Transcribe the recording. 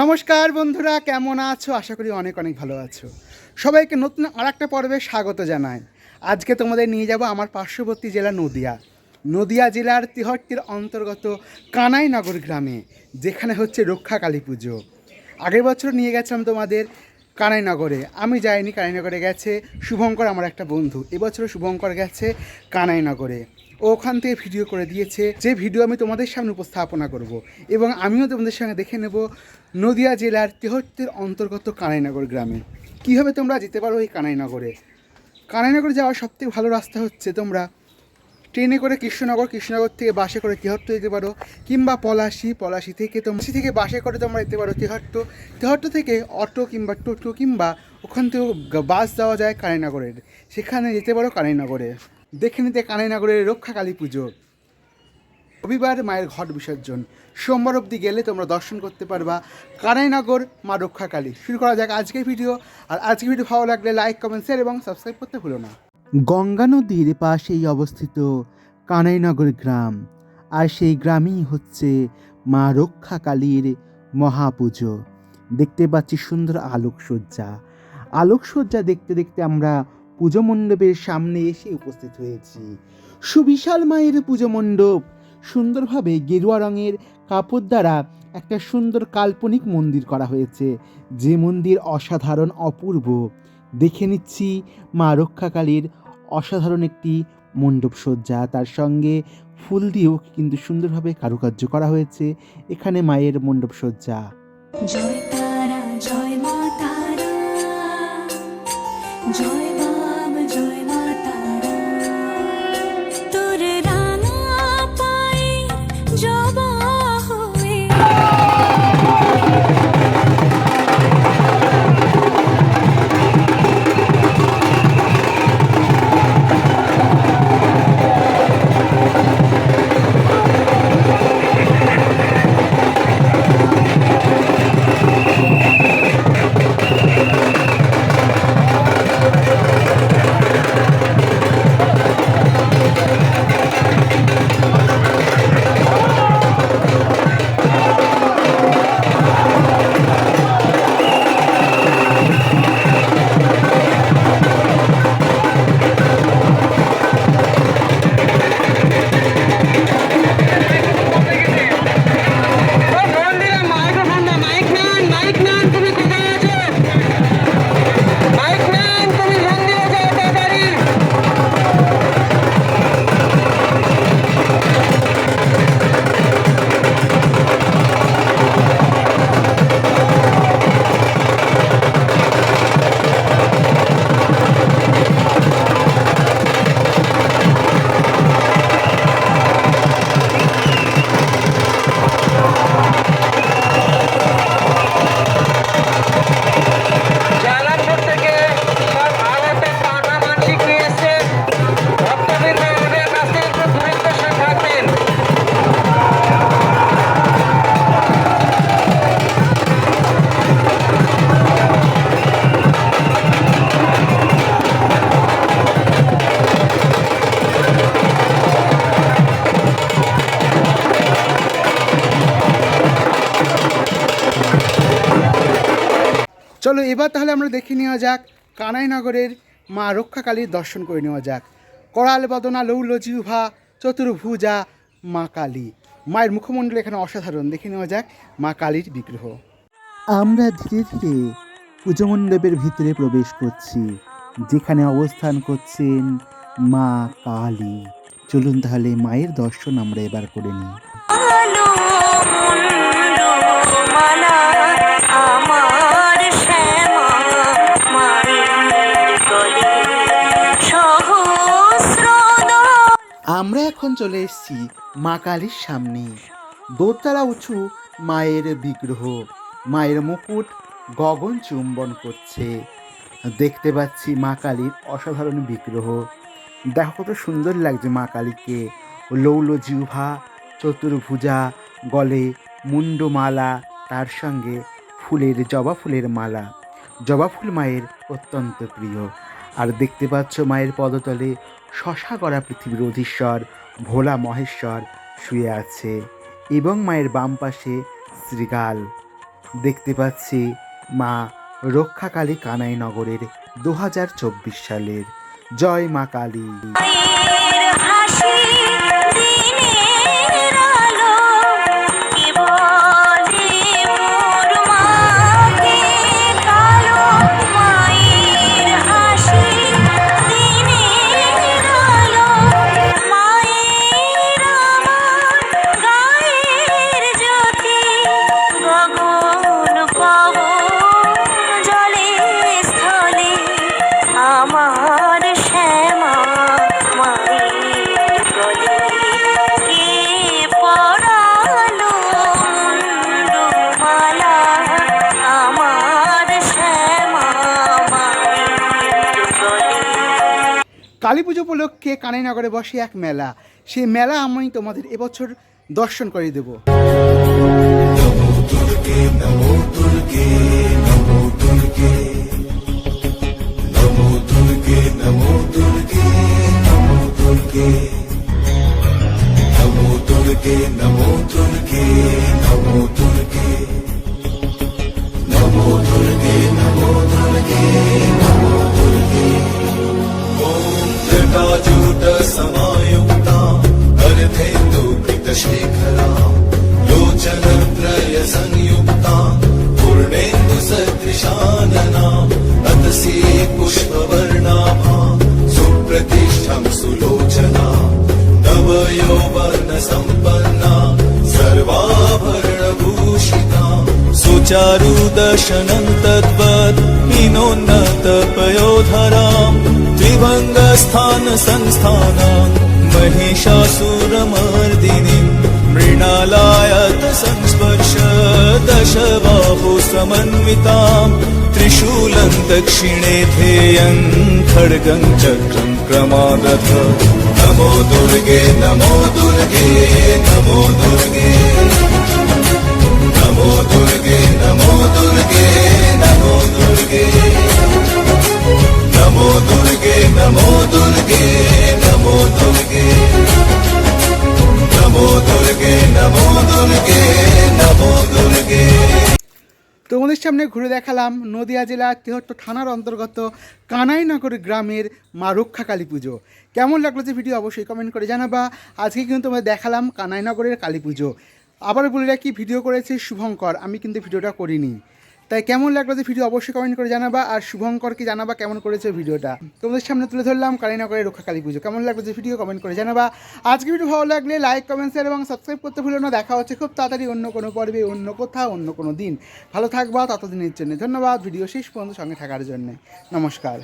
নমস্কার বন্ধুরা, কেমন আছো? আশা করি অনেক অনেক ভালো আছো। সবাইকে নতুন আর একটা পর্বে স্বাগত জানাই। আজকে তোমাদের নিয়ে যাব আমার পার্শ্ববর্তী জেলা নদিয়া। নদিয়া জেলার তিহট্টির অন্তর্গত কানাইনগর গ্রামে, যেখানে হচ্ছে রক্ষা কালী পুজো। আগের বছর নিয়ে গেছিলাম তোমাদের কানাইনগরে। আমি যাইনি, কানাইনগরে গেছে শুভঙ্কর আমার একটা বন্ধু। এবছরও শুভঙ্কর গেছে কানাইনগরে। ও ওখান থেকে ভিডিও করে দিয়েছে। যে ভিডিও আমি তোমাদের সামনে উপস্থাপনা করব। এবং আমিও তোমাদের সঙ্গে দেখে নেব নদিয়া জেলার তেহট্টির অন্তর্গত কানাইনগর গ্রামে। কীভাবে তোমরা যেতে পারো এই কানাইনগরে? কানাইনগর যাওয়ার সবথেকে ভালো রাস্তা হচ্ছে তোমরা ট্রেনে করে কৃষ্ণনগর কৃষ্ণনগর থেকে বাসে করে তিহট্ট যেতে পারো। কিংবা পলাশি পলাশি থেকে তোমরা থেকে বাসে করে তোমরা যেতে পারো তিহট্ট। তিহট্ট থেকে অটো কিংবা টোটো কিংবা ওখান থেকেও বাস যাওয়া যায় কানাইনগরের। সেখানে যেতে পারো কানাইনগরে। দেখে নিতে কানাইনগরের রক্ষা কালী পুজো। রবিবার মায়ের ঘট বিসর্জন। সোমবার অবধি গেলে তোমরা দর্শন করতে পারবা কানাইনগর মা রক্ষাকালী শুরু করা যাক আজকের ভিডিও। আর আজকের ভিডিও ভালো লাগলে লাইক, কমেন্ট শেয়ার এবং সাবস্ক্রাইব করতে ভুলো না। গঙ্গা নদীর পাশেই অবস্থিত কানাইনগর গ্রাম। আর সেই গ্রামই হচ্ছে মা রক্ষাকালীর মহাপুজো। দেখতে পাচ্ছি সুন্দর আলোকসজ্জা। আলোকসজ্জা দেখতে দেখতে আমরা পুজো মণ্ডপের সামনে এসে উপস্থিত হয়েছি। সুবিশাল মায়ের পুজো মণ্ডপ, সুন্দরভাবে গেরুয়া রঙের কাপড় দ্বারা একটা সুন্দর কাল্পনিক মন্দির করা হয়েছে। যে মন্দির অসাধারণ, অপূর্ব। দেখে নিচ্ছি মা রক্ষাকালীর অসাধারণ একটি মণ্ডপ সজ্জা। তার সঙ্গে ফুল দিয়েও কিন্তু সুন্দরভাবে কারুকার্য করা হয়েছে। এখানে মায়ের মণ্ডপ সজ্জা। জয় চলো এবার তাহলে আমরা দেখে নেওয়া যাক কানাইনগরের মা রক্ষাকালীর দর্শন করে নেওয়া যাক। করাল বদনা লৌল জিহ্বা চতুর্ভুজা, মা কালী। মায়ের মুখমণ্ডল এখানে অসাধারণ। দেখে নেওয়া যাক মা কালীর বিগ্রহ। আমরা ধীরে ধীরে পুজো মণ্ডপের ভিতরে প্রবেশ করছি, যেখানে অবস্থান করছেন মা কালী। চলুন তাহলে মায়ের দর্শন আমরা এবার করে নিই। আমরা এখন চলে এসেছি মা কালীর সামনে। দোতলা উঁচু মায়ের বিগ্রহ। মায়ের মুকুট গগন চুম্বন করছে। দেখতে পাচ্ছি মা কালীর অসাধারণ বিগ্রহ। দেখো কত সুন্দর লাগছে মা কালীকে। লৌল জিহ্বা চতুর্ভুজা, গলে মুন্ডমালা তার সঙ্গে ফুলের, জবা ফুলের মালা। জবা ফুল মায়ের অত্যন্ত প্রিয়। আর দেখতে পাচ্ছ মায়ের পদতলে শশা গড়া পৃথিবীর অধীশ্বর, ভোলা মহেশ্বর শুয়ে আছে এবং মায়ের বাম পাশে শ্রীগাল। দেখতে পাচ্ছি মা রক্ষাকালী কানাই নগরের দু হাজার চব্বিশ সালের। জয় মা কালী। কালী পুজো উপলক্ষে কানাইনগরে বসে এক মেলা সেই মেলা আমি তোমাদের এবছর দর্শন করে দেব समायुक्ता अर्धेन्दु कृतशेखरा लोचन त्रय संयुक्ता पूर्णेन्दु सदृशा पुष्पवर्णाभा सुप्रतिष्ठं सुलोचना नवयोवर्ण सम्पन्ना सर्वाभरणभूषिता सुचारु तद्वत् तद्वत्मिनोन्नत त्रिभङ्गस्थानसंस्थानाम् महिषासुरमर्दिनीम् मृणालायत संस्पर्श दशबाहु समन्विताम् त्रिशूलं दक्षिणे ध्येयम् खड्गं चक्रं क्रमागत नमो दुर्गे नमो दुर्गे नमो दुर्गे। नमो दुर्गे नमो दुर्गे नमो दुर्गे দুর্গে নমো দুর্গে নমো দুর্গে নমো দুর্গে নমো দুর্গে নমো দুর্গে তোমাদের সামনে ঘুরে দেখালাম নদিয়া জেলার তেহট্ট থানার অন্তর্গত কানাইনগর গ্রামের মা রক্ষা কালী পুজো। কেমন লাগল যে ভিডিও অবশ্যই কমেন্ট করে জানাবা। আজকে কিন্তু তোমাদের দেখালাম কানাইনগরের কালী পুজো। আবার বলে রাখি, ভিডিও করেছে শুভঙ্কর। আমি কিন্তু ভিডিওটা করিনি। তাই কেমন লাগল যে ভিডিও অবশ্যই কমেন্ট করে জানাবা, আর শুভঙ্করকে জানাবা কেমন করেছে ভিডিওটা? তোমাদের সামনে তুলে ধরলাম কালীনগরের রক্ষা কালী পুজো। কেমন লাগল যে ভিডিও কমেন্ট করে জানাবা? আজকে ভিডিও ভালো লাগলে লাইক কমেন্ট শেয়ার এবং সাবস্ক্রাইব করতে ভুলো না। দেখা হচ্ছে খুব তাড়াতাড়ি অন্য কোনো পর্বে, অন্য কোথাও, অন্য কোনো দিন। ভালো থাকবা ততদিনের জন্য। ধন্যবাদ। ভিডিও শেষ পর্যন্ত সঙ্গে থাকার জন্য। নমস্কার।